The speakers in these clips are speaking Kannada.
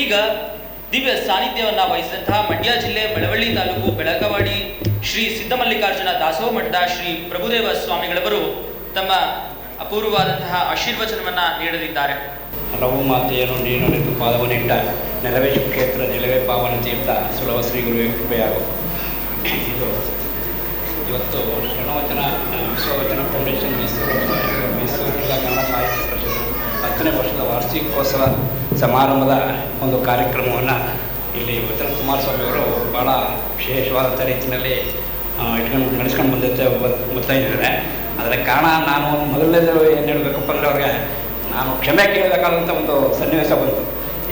ಈಗ ದಿವ್ಯ ಸಾನ್ನಿಧ್ಯವನ್ನ ವಹಿಸಿದಂತಹ ಮಂಡ್ಯ ಜಿಲ್ಲೆ ಬೆಳವಳ್ಳಿ ತಾಲೂಕು ಬೆಳಕವಾಡಿ ಶ್ರೀ ಸಿದ್ದಮಲ್ಲಿಕಾರ್ಜುನ ದಾಸೋಹ ಮಠದ ಶ್ರೀ ಪ್ರಭುದೇವ ಸ್ವಾಮಿಗಳವರು ತಮ್ಮ ಅಪೂರ್ವವಾದಂತಹ ಆಶೀರ್ವಚನವನ್ನ ನೀಡಲಿದ್ದಾರೆ. ಹಲವು ಮಾತೆಯನ್ನು ನೀನೊರೆದು ಪಾದವನ್ನಿಟ್ಟ ನೆಲವೇ ಕ್ಷೇತ್ರ ನೆಲವೇ ಪಾವನ ತೀರ್ಥ, ಸುಲಭ ಶ್ರೀ ಗುರುವೇ ಕೃಪೆಯಾಗು. ಇದು ಇವತ್ತು ಶರಣವಚನ ವಿಶ್ವವಚನ ಫೌಂಡೇಶನ್ ಮೈಸೂರು ಮೈಸೂರು ಜಿಲ್ಲಾ ಕನ್ನಡ ಸಾಹಿತ್ಯ ಪರಿಷತ್ ಹತ್ತನೇ ವರ್ಷದ ವಾರ್ಷಿಕೋತ್ಸವ. ಸಮಾರಂಭದ ಒಂದು ಕಾರ್ಯಕ್ರಮವನ್ನು ಇಲ್ಲಿ ವಚನ ಕುಮಾರಸ್ವಾಮಿ ಅವರು ಭಾಳ ವಿಶೇಷವಾದಂಥ ರೀತಿಯಲ್ಲಿ ಇಟ್ಕೊಂಡು ನಡೆಸ್ಕೊಂಡು ಬಂದಿದ್ದೆ ಬರ್ತಾ ಇದ್ದಾರೆ ಅದರ ಕಾರಣ ನಾನು ಮೊದಲನೇದು ಏನು ಹೇಳಬೇಕಪ್ಪ ಅಂದರೆ ಅವ್ರಿಗೆ ನಾನು ಕ್ಷಮೆ ಕೇಳಬೇಕಾದಂಥ ಒಂದು ಸನ್ನಿವೇಶ ಬಂತು.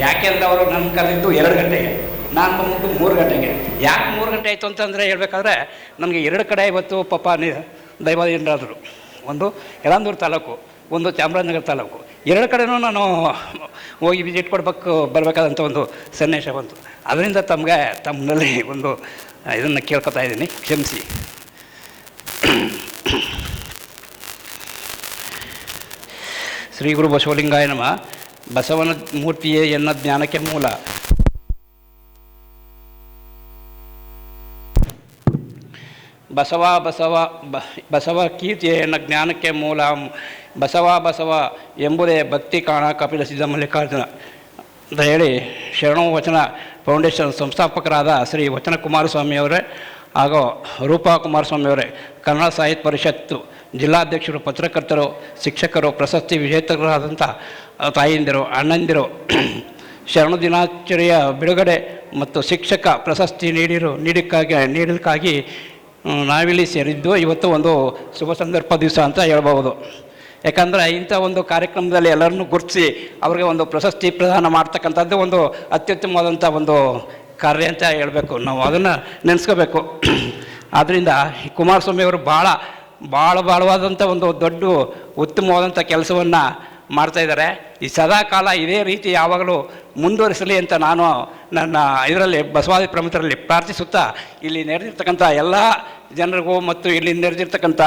ಯಾಕೆ ಅಂತ ಅವರು ನನ್ನ ಕರೆದಿದ್ದು ಎರಡು ಗಂಟೆಗೆ. ನಾನು ಬಂದ್ಬಿಟ್ಟು ಮೂರು ಗಂಟೆಗೆ. ಯಾಕೆ ಮೂರು ಗಂಟೆ ಆಯಿತು ಅಂತಂದರೆ ಹೇಳ್ಬೇಕಾದ್ರೆ ನನಗೆ ಎರಡು ಕಡೆ ಇವತ್ತು ಪಪ್ಪ ನಿ ದೈವಾಧೀನರಾದರು. ಒಂದು ಯಲಾಂದೂರು ತಾಲೂಕು, ಒಂದು ಚಾಮರಾಜನಗರ ತಾಲೂಕು. ಎರಡು ಕಡೆನೂ ನಾನು ಹೋಗಿ ವಿಸಿಟ್ ಕೊಡ್ಬೇಕು, ಬರಬೇಕಾದಂಥ ಒಂದು ಸನ್ನಿವೇಶ ಬಂತು. ಅದರಿಂದ ತಮಗೆ, ತಮ್ಮಲ್ಲಿ ಒಂದು ಇದನ್ನು ಕೇಳ್ಕೊತಾ ಇದ್ದೀನಿ. ಕ್ಷಮಿಸಿ. ಶ್ರೀ ಗುರು ಬಸವಲಿಂಗಾಯ ನಮ. ಬಸವನ ಮೂರ್ತಿಯೇ ಎನ್ನ ಜ್ಞಾನಕ್ಕೆ ಮೂಲ. ಬಸವ ಬಸವ ಬಸವ ಕೀರ್ತಿಯನ್ನು ಜ್ಞಾನಕ್ಕೆ ಮೂಲ. ಬಸವ ಬಸವ ಎಂಬುದೇ ಭಕ್ತಿ ಕಾಣ ಕಪಿಲ ಸಿದ್ಧ ಮಲ್ಲಿಕಾರ್ಜುನ. ಅಂತ ಹೇಳಿ ಶರಣು ವಚನ ಫೌಂಡೇಶನ್ ಸಂಸ್ಥಾಪಕರಾದ ಶ್ರೀ ವಚನ ಕುಮಾರಸ್ವಾಮಿಯವರೇ ಹಾಗೂ ರೂಪಾ ಕುಮಾರಸ್ವಾಮಿಯವರೇ ಕನ್ನಡ ಸಾಹಿತ್ಯ ಪರಿಷತ್ತು ಜಿಲ್ಲಾಧ್ಯಕ್ಷರು, ಪತ್ರಕರ್ತರು, ಶಿಕ್ಷಕರು, ಪ್ರಶಸ್ತಿ ವಿಜೇತರಾದಂಥ ತಾಯಿಯಂದಿರು ಅಣ್ಣಂದಿರು, ಶರಣ ದಿನಾಚರಣೆಯ ಬಿಡುಗಡೆ ಮತ್ತು ಶಿಕ್ಷಕ ಪ್ರಶಸ್ತಿ ನೀಡಿರು ನೀಡಕ್ಕಾಗಿ ನೀಡಲಿಕ್ಕಾಗಿ ನಾವಿಲ್ಲಿ ಸೇರಿದ್ದು ಇವತ್ತು ಒಂದು ಶುಭ ಸಂದರ್ಭ ದಿವಸ ಅಂತ ಹೇಳ್ಬೋದು ಯಾಕಂದರೆ ಇಂಥ ಒಂದು ಕಾರ್ಯಕ್ರಮದಲ್ಲಿ ಎಲ್ಲರನ್ನೂ ಗುರುತಿಸಿ ಅವರಿಗೆ ಒಂದು ಪ್ರಶಸ್ತಿ ಪ್ರದಾನ ಮಾಡ್ತಕ್ಕಂಥದ್ದು ಒಂದು ಅತ್ಯುತ್ತಮವಾದಂಥ ಒಂದು ಕಾರ್ಯ ಅಂತ ಹೇಳಬೇಕು. ನಾವು ಅದನ್ನು ನೆನೆಸ್ಕೋಬೇಕು. ಆದ್ದರಿಂದ ಕುಮಾರಸ್ವಾಮಿ ಅವರು ಭಾಳ ಭಾಳ, ಭಾಳವಾದಂಥ ಒಂದು ದೊಡ್ಡ ಉತ್ತಮವಾದಂಥ ಕೆಲಸವನ್ನು ಮಾಡ್ತಾ ಇದ್ದಾರೆ. ಈ ಸದಾ ಕಾಲ ಇದೇ ರೀತಿ ಯಾವಾಗಲೂ ಮುಂದುವರಿಸಲಿ ಅಂತ ನಾನು ನನ್ನ ಇದರಲ್ಲಿ ಬಸವಾದಿ ಪ್ರಮುಖರಲ್ಲಿ ಪ್ರಾರ್ಥಿಸುತ್ತಾ, ಇಲ್ಲಿ ನೆರೆದಿರ್ತಕ್ಕಂಥ ಎಲ್ಲ ಜನರಿಗೂ ಮತ್ತು ಇಲ್ಲಿ ನೆರೆದಿರ್ತಕ್ಕಂಥ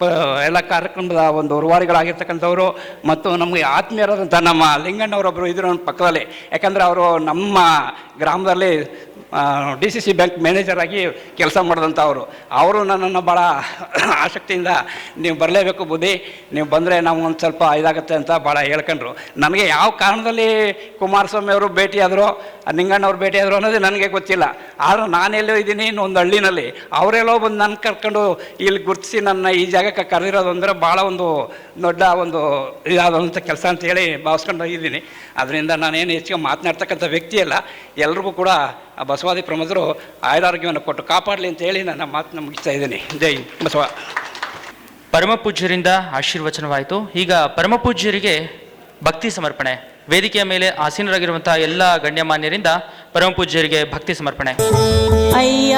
ಪ, ಎಲ್ಲ ಕಾರ್ಯಕ್ರಮದ ಒಂದು ಉರುವಾರಿಗಳಾಗಿರ್ತಕ್ಕಂಥವ್ರು ಮತ್ತು ನಮಗೆ ಆತ್ಮೀಯರಾದಂಥ ನಮ್ಮ ಲಿಂಗಣ್ಣವರೊಬ್ಬರು ಇದ್ರು ಪಕ್ಕದಲ್ಲಿ. ಯಾಕಂದರೆ ಅವರು ನಮ್ಮ ಗ್ರಾಮದಲ್ಲಿ D C C bank manager ಆಗಿ ಕೆಲಸ ಮಾಡಿದಂಥ ಅವರು. ಅವರು ನನ್ನನ್ನು ಭಾಳ ಆಸಕ್ತಿಯಿಂದ ನೀವು ಬರಲೇಬೇಕು ಬುದ್ಧಿ, ನೀವು ಬಂದರೆ ನಾವು ಒಂದು ಸ್ವಲ್ಪ ಇದಾಗುತ್ತೆ ಅಂತ ಭಾಳ ಹೇಳ್ಕೊಂಡ್ರು. ನನಗೆ ಯಾವ ಕಾರಣದಲ್ಲಿ ಕುಮಾರಸ್ವಾಮಿ ಅವರು ಭೇಟಿಯಾದರು ನಿಂಗಣ್ಣವ್ರು ಭೇಟಿಯಾದರು ಅನ್ನೋದು ನನಗೆ ಗೊತ್ತಿಲ್ಲ. ಆದರೂ ನಾನೆಲ್ಲೋ ಇದ್ದೀನಿ ಒಂದು ಹಳ್ಳಿನಲ್ಲಿ. ಅವರೆಲ್ಲೋ ಬಂದು ನನ್ನ ಕರ್ಕೊಂಡು ಇಲ್ಲಿ ಗುರುತಿಸಿ ನನ್ನ ಈ ಜಾಗಕ್ಕೆ ಕರೆದಿರೋದು ಅಂದರೆ ಭಾಳ ಒಂದು ದೊಡ್ಡ ಒಂದು ಇದಾದಂಥ ಕೆಲಸ ಅಂತ ಹೇಳಿ ಭಾವಿಸ್ಕೊಂಡು ಹೋಗಿದ್ದೀನಿ ಅದರಿಂದ ನಾನೇನು ಹೆಚ್ಚಿಗೆ ಮಾತನಾಡ್ತಕ್ಕಂಥ ವ್ಯಕ್ತಿ ಅಲ್ಲ. ಎಲ್ರಿಗೂ ಕೂಡ ಆ ಬಸವಾದಿ ಪ್ರಮುಖರು ಆಯುರಾರೋಗ್ಯವನ್ನು ಕೊಟ್ಟು ಕಾಪಾಡಲಿ ಅಂತ ಹೇಳಿ ನನ್ನ ಮಾತನ್ನು ಮುಗಿಸ್ತಾ ಇದ್ದೀನಿ. ಜೈ ಬಸವ. ಪರಮ ಪೂಜ್ಯರಿಂದ ಆಶೀರ್ವಚನವಾಯಿತು. ಈಗ ಪರಮ ಪೂಜ್ಯರಿಗೆ ಭಕ್ತಿ ಸಮರ್ಪಣೆ. ವೇದಿಕೆಯ ಮೇಲೆ ಆಸೀನರಾಗಿರುವಂತಹ ಎಲ್ಲ ಗಣ್ಯಮಾನ್ಯರಿಂದ ಪರಮ ಪೂಜ್ಯರಿಗೆ ಭಕ್ತಿ ಸಮರ್ಪಣೆ. ಅಯ್ಯ